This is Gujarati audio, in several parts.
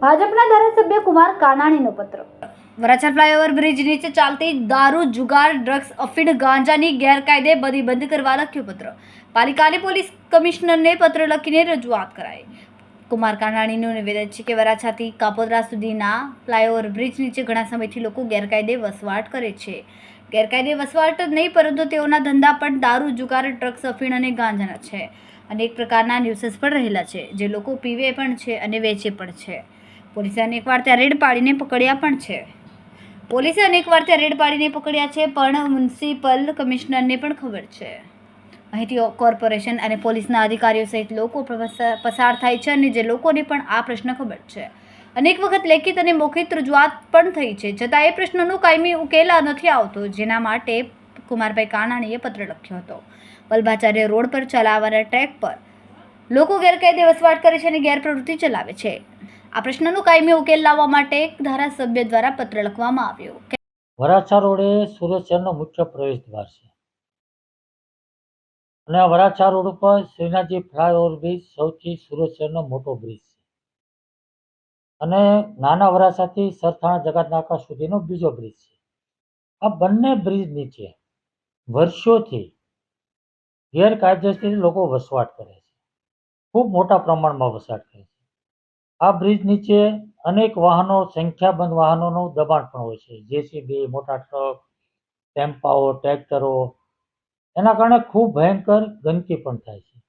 ભાજપના ધારાસભ્ય કુમાર કાનાણીનો પત્ર. વરાછા ફ્લાયઓવર બ્રિજ નીચે ચાલતી દારૂ, જુગાર, ડ્રગ્સ, અફીણ ગાંજાની ગેરકાયદે બધી બંધ કરવા લખ્યો પત્ર. પાલિકાને પોલીસ કમિશનરને પત્ર લખીને રજૂઆત કરાઈ. કુમાર કાનાણીનું નિવેદન છે કે વરાછાથી કાપોદરા સુધીના ફ્લાયઓવર બ્રિજ નીચે ઘણા સમયથી લોકો ગેરકાયદે વસવાટ કરે છે. ગેરકાયદે વસવાટ જ નહીં, પરંતુ તેઓના ધંધા પણ દારૂ જુગાર, ડ્રગ્સ, અફીણ અને ગાંજાના છે. અનેક પ્રકારના ન્યુસન્સ પણ રહેલા છે, જે લોકો પીવે પણ છે અને વેચે પણ છે. પોલીસે અનેકવાર ત્યાં રેડ પાડીને પકડ્યા પણ છે. પોલીસે અનેકવાર ત્યાં રેડ પાડીને પકડ્યા છે, પણ મ્યુનિસિપલ કમિશનરને પણ ખબર છે. અહીંથી કોર્પોરેશન અને પોલીસના અધિકારીઓ સહિત લોકો પસાર થાય છે અને જે લોકોને પણ આ પ્રશ્ન ખબર છે. અનેક વખત લેખિત અને મૌખિત રજૂઆત પણ થઈ છે. છતાં એ પ્રશ્નનો કાયમી ઉકેલ નથી આવતો, જેના માટે કુમારભાઈ કાનાણીએ પત્ર લખ્યો હતો. વલ્ભાચાર્ય રોડ પર ચલાવવાના ટ્રેક પર લોકો ગેરકાયદે વસવાટ કરે છે અને ગેરપ્રવૃત્તિ ચલાવે છે. આ પ્રશ્નનો કાયમી ઉકેલ લાવવા માટે એક ધારાસભ્ય દ્વારા પત્ર લખવામાં આવ્યો. વરાછા રોડ એ સુરત શહેરનો મુખ્ય પ્રવેશ દ્વાર છે. અને વરાછા રોડ ઉપર શ્રીનાથજી ફ્લાયઓવર બ્રિજ સૌથી સુરત શહેરનો મોટો બ્રિજ છે. અને નાના વરાછાથી સરથાણા જગતનાકા સુધીનો બીજો બ્રિજ છે. આ બંને બ્રિજ નીચે વર્ષોથી ગેરકાયદેસર લોકો વસવાટ કરે છે. ખૂબ મોટા પ્રમાણમાં વસવાટ કરે છે. આ બ્રિજ નીચે અનેક વાહનો, સંખ્યાબંધ વાહનોનું દબાણ પણ હોય છે. જેસીબી, મોટા ટ્રક, ટેમ્પાઓ, ટ્રેક્ટરો, એના કારણે ખૂબ ભયંકર ગંદકી પણ થાય છે.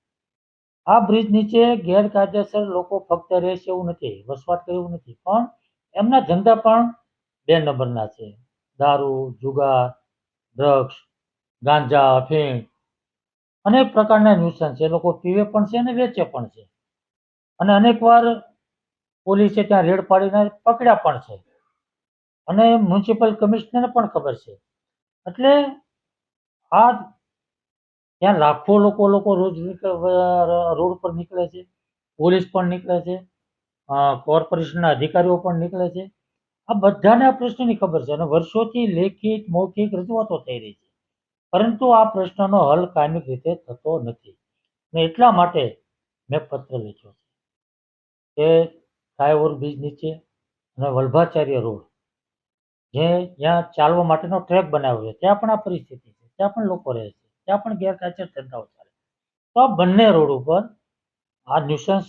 આ બ્રિજ નીચે ગેરકાયદેસર લોકો ફક્ત રહેશે એવું નથી, વસવાટ કરે એવું નથી, પણ એમના ધંધા પણ બે નંબરના છે. દારૂ, જુગાર, ડ્રગ્સ, ગાંજા અફીણ અનેક પ્રકારના ન્યુસન છે. લોકો પીવે પણ છે અને વેચે પણ છે. અને અનેકવાર પોલીસે ત્યાં રેડ પાડીને પકડ્યા પણ છે. અને મ્યુનિસિપલ કમિશનરને પણ ખબર છે. એટલે આ ત્યાં લાખો લોકો લોકો રોજ રોડ પર નીકળે છે. પોલીસ પણ નીકળે છે. કોર્પોરેશનના અધિકારીઓ પણ નીકળે છે. આ બધાને આ પ્રશ્નની ખબર છે અને વર્ષોથી લેખિત, મૌખિક રજૂઆતો થઈ રહી છે. પરંતુ આ પ્રશ્નનો હલ કાયમિક રીતે થતો નથી. ને એટલા માટે મેં પત્ર લખ્યો છે કે ફ્લાયઓવર બ્રિજ નીચે અને વલ્ભાચાર્ય રોડ, જે જ્યાં ચાલવા માટેનો ટ્રેક બનાવ્યો છે. ત્યાં પણ આ પરિસ્થિતિ છે. ત્યાં પણ લોકો રહે છે. ત્યાં પણ ગેરકાયદેસર ધંધાઓ ચાલે તો આ બંને રોડ ઉપર આ ન્યુસન્સ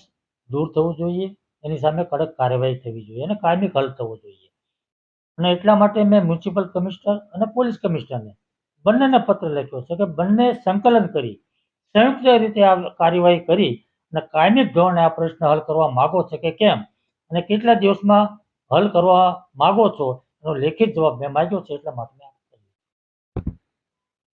દૂર થવું જોઈએ, એની સામે કડક કાર્યવાહી થવી જોઈએ અને કાયમી હલ થવો જોઈએ. અને એટલા માટે મેં મ્યુનિસિપલ કમિશનર અને પોલીસ કમિશનરને બંનેને પત્ર લખ્યો છે કે બંને સંકલન કરી, સંયુક્ત રીતે આ કાર્યવાહી કરી અને કાયમી ધોરણે આ પ્રશ્ન હલ કરવા માગો છે કે કેમ? અને કેટલા દિવસમાં હલ કરવા માગો છો? એનો લેખિત જવાબ મેં માંગ્યો છે એટલા માટે.